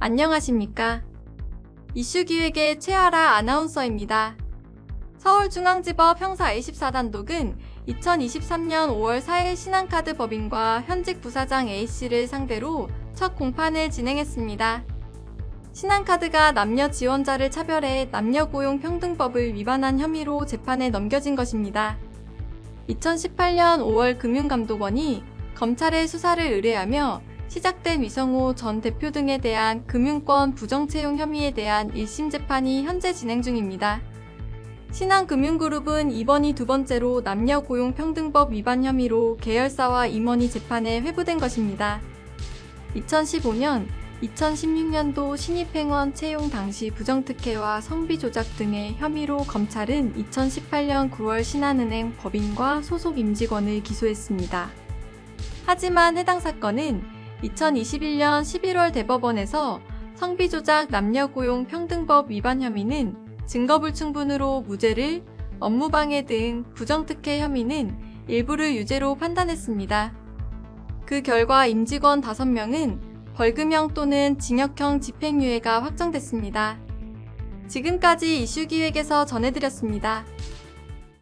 안녕하십니까. 이슈 기획의 최아라 아나운서입니다. 서울중앙지법 형사 24단 독은 2023년 5월 4일 신한카드 법인과 현직 부사장 A씨를 상대로 첫 공판을 진행했습니다. 신한카드가 남녀 지원자를 차별해 남녀 고용 평등법을 위반한 혐의로 재판에 넘겨진 것입니다. 2018년 5월 금융감독원이 검찰의 수사를 의뢰하며 시작된 위성호 전 대표 등에 대한 금융권 부정채용 혐의에 대한 1심 재판이 현재 진행 중입니다. 신한금융그룹은 이번이 두 번째로 남녀고용평등법 위반 혐의로 계열사와 임원이 재판에 회부된 것입니다. 2015년, 2016년도 신입행원 채용 당시 부정특혜와 성비 조작 등의 혐의로 검찰은 2018년 9월 신한은행 법인과 소속 임직원을 기소했습니다. 하지만 해당 사건은 2021년 11월 대법원에서 성비조작 남녀고용 평등법 위반 혐의는 증거불충분으로 무죄를, 업무방해 등 부정특혜 혐의는 일부를 유죄로 판단했습니다. 그 결과 임직원 5명은 벌금형 또는 징역형 집행유예가 확정됐습니다. 지금까지 이슈기획에서 전해드렸습니다.